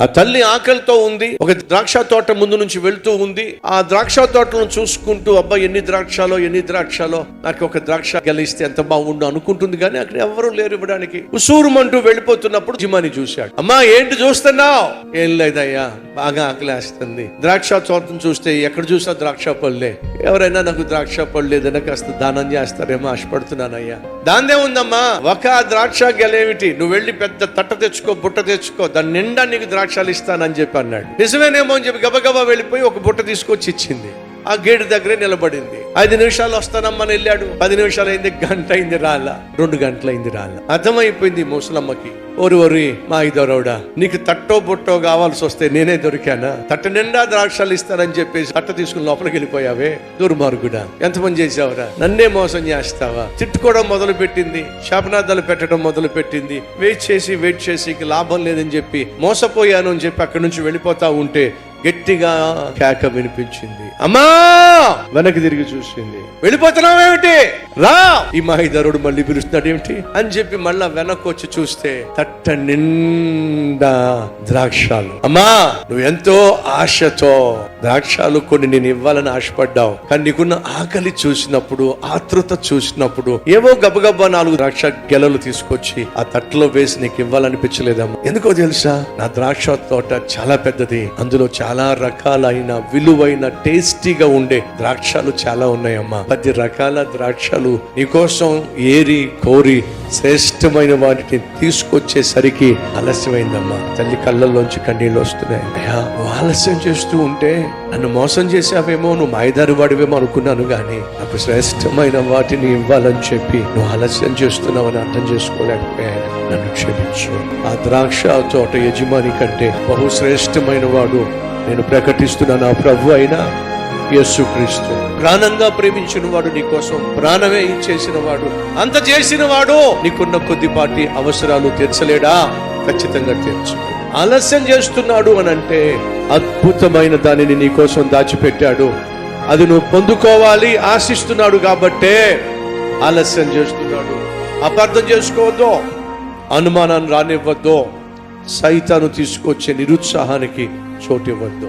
ఆ తల్లి ఆకలితో ఉంది ఒక ద్రాక్ష తోట ముందు నుంచి వెళ్తూ ఉంది. ఆ ద్రాక్ష తోటలను చూసుకుంటూ అబ్బా ఎన్ని ద్రాక్షలో ఎన్ని ద్రాక్షలో నాకు ఒక ద్రాక్ష గెలిస్తే ఎంత బాగుండు అనుకుంటుంది. కానీ అక్కడ ఎవరు లేరు ఇవ్వడానికి. ఉసూరుమంటూ వెళ్ళిపోతున్నప్పుడు జిమాని చూశాడు. అమ్మా ఏంటి చూస్తున్నావు? ఏం లేదయ్యా బాగా ఆకలేస్తుంది. ద్రాక్ష తోటను చూస్తే ఎక్కడ చూసా ద్రాక్ష పళ్ళే. ఎవరైనా నాకు ద్రాక్ష పళ్ళు ఏదైనా కాస్త దానం చేస్తారేమో ఆశపడుతున్నానయ్యా. దాందే ఉందమ్మా ఒక ద్రాక్ష గెలేమిటి. నువ్వు వెళ్ళి పెద్ద తట్ట తెచ్చుకో బుట్ట తెచ్చుకో. దాని నిండా నీకు ద్రాక్ష లక్షలు ఇస్తానని చెప్పి అన్నాడు. నిజమేనేమో అని చెప్పి గబగబా వెళ్ళిపోయి ఒక బుట్ట తీసుకొచ్చి ఇచ్చింది. ఆ గేటు దగ్గరే నిలబడింది. ఐదు నిమిషాలు వస్తానమ్మని వెళ్ళాడు. పది నిమిషాలు అయింది గంట అయింది రాళ్ళ రెండు గంటలు అయింది రాల. అర్థమైపోయింది ముసలమ్మకి. ఓరి ఓరి మా ఇదోరవుడా నీకు తట్టో బుట్టో కావాల్సి వస్తే నేనే దొరికానా? తట్ట నిండా ద్రాక్షాలు ఇస్తానని చెప్పేసి తట్ట తీసుకుని లోపలికి వెళ్ళిపోయావే? దుర్మార్గుడా ఎంతమంది చేసావురా నన్నే మోసం చేస్తావా? తిట్టుకోవడం మొదలు పెట్టింది శాపనార్థాలు పెట్టడం మొదలు పెట్టింది వెయిట్ చేసి వెయిట్ చేసి లాభం లేదని చెప్పి మోసపోయాను అని చెప్పి అక్కడి నుంచి వెళ్ళిపోతా ఉంటే గట్టిగా కేక వినిపించింది. అమ్మా! వెనక్కి తిరిగి చూసింది. వెళ్ళిపోతున్నావేమిటి రా! ఈ మాహిదారుడు మళ్ళీ పిలుస్తున్నాడు ఏమిటి? అని చెప్పి మళ్ళా వెనక్కి వచ్చి చూస్తే తట్ట నిండా ద్రాక్షాలు. అమ్మా నువ్వు ఎంతో ఆశతో ద్రాక్షాలు కొన్ని నేను ఇవ్వాలని ఆశపడ్డావు. కానీ నీకున్న ఆకలి చూసినప్పుడు ఆతృత చూసినప్పుడు ఏవో గబగబా నాలుగు ద్రాక్ష గెలలు తీసుకొచ్చి ఆ తట్టలో వేసి నీకు ఇవ్వాలనిపించలేదమ్మా. ఎందుకో తెలుసా? నా ద్రాక్ష తోట చాలా పెద్దది. అందులో చాలా చాలా రకాలైన విలువైన టేస్టీగా ఉండే ద్రాక్షాలు చాలా ఉన్నాయమ్మా. పది రకాల ద్రాక్షలు. నీకోసం ఏరి కోరి శ్రేష్టమైన వాటిని తీసుకొచ్చేసరికి ఆలస్యమైందమ్మా. తల్లి కళ్ళల్లోంచి కన్నీళ్ళు వస్తున్నాయి. అయ్యా నువ్వు ఆలస్యం చేస్తూ ఉంటే నన్ను మోసం చేసావేమో నువ్వు మాయదారి వాడివేమో అనుకున్నాను కానీ నాకు శ్రేష్టమైన వాటిని ఇవ్వాలని చెప్పి నువ్వు ఆలస్యం చేస్తున్నావని అర్థం చేసుకోలేకపోయాను. నన్ను క్షమించు. ఆ ద్రాక్ష తోట యజమాని కంటే బహుశ్రేష్టమైన వాడు నేను ప్రకటిస్తున్నాను. నా ప్రభు అయినా యేసుక్రీస్తు. ప్రాణంగా ప్రేమించిన వాడు నీ కోసం ప్రాణమే ఇచ్చేసిన వాడు అంత చేసిన వాడు నీకున్న కొద్దిపాటి అవసరాలు తీర్చలేడా? ఖచ్చితంగా తీర్చు. ఆలస్యం చేస్తున్నాడు అని అంటే అద్భుతమైన దానిని నీ కోసం దాచిపెట్టాడు. అది నువ్వు పొందుకోవాలి ఆశిస్తున్నాడు కాబట్టే ఆలస్యం చేస్తున్నాడు. అపార్థం చేసుకోవద్దు అనుమానాన్ని రానివ్వద్దు సైతాను తీసుకొచ్చే నిరుత్సాహానికి చోటివ్వద్దు.